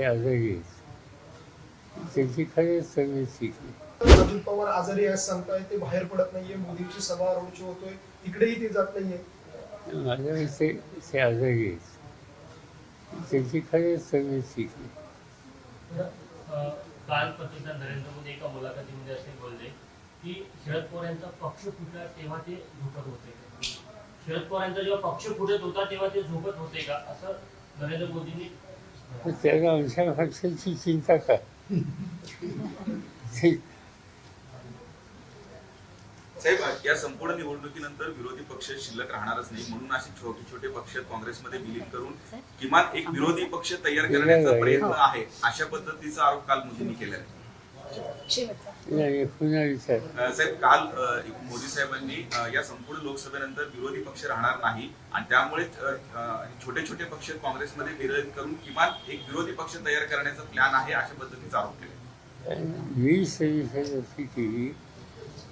ते आजारी आहेत त्यांची खरंच तब्येत ठीक आहे अजित पवार आजारी आहे असं सांगताय ते बाहेर पडत नाहीये मोदींची सभा रोड शो होतोय तिकडेही ते जात नाहीये. माझ्या ते ते आजारी आहेत त्यांची ठीक आहे अ, काल पंतप्रधान नरेंद्र मोदी एका मुलाखतीमध्ये असे बोलले की शरद पवार यांचा पक्ष फुटला तेव्हा ते झोपत होते. शरद पवार यांचा जेव्हा पक्ष फुटत होता तेव्हा ते झोपत होते का? असं नरेंद्र मोदींनी त्याला पक्षाची चिंता साहेब या संपूर्ण निवडणुकीनंतर विरोधी पक्ष शिल्लक राहणारच नाही. म्हणून असे छोटे छोटे पक्ष काँग्रेसमध्ये विलीन करून किमान एक विरोधी पक्ष तयार करण्याचा प्रयत्न आहे अशा पद्धतीचा आरोप काल मोदींनी केला आहे. साहेब काल मोदी साहेबांनी या संपूर्ण लोकसभेनंतर विरोधी पक्ष राहणार नाही आणि अं, छोटे छोटे पक्ष काँग्रेसमध्ये विलीन करून किमान एक विरोधी पक्ष तयार करण्याचा प्लॅन आहे अशा पद्धतीचा आरोप केला. मी सविस्तर अशी केली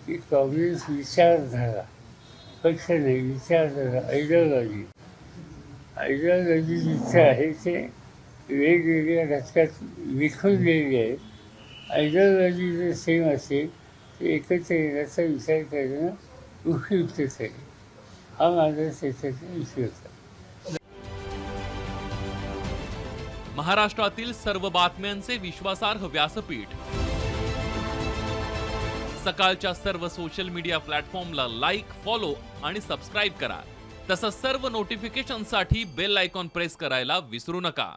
की काँग्रेस विचारधारा पक्ष नाही विचारधारा आयडिओलॉजी आयडिओलॉजी जिथे आहे ते वेगवेगळ्या घटकात विखुरलेली आहे. आयडिओलॉजी जर सेम असेल तर एकत्र येण्याचा विचार करणं उपयुक्त आहे. हा माझा त्याच्याचा विषय होता. महाराष्ट्रातील सर्व बातम्यांचे विश्वासार्ह व्यासपीठ. सकाळच्या सर्व सोशल मीडिया प्लॅटफॉर्मला लाईक फॉलो आणि सबस्क्राईब करा. तसंच सर्व नोटिफिकेशनसाठी बेल आयकॉन प्रेस करायला विसरू नका.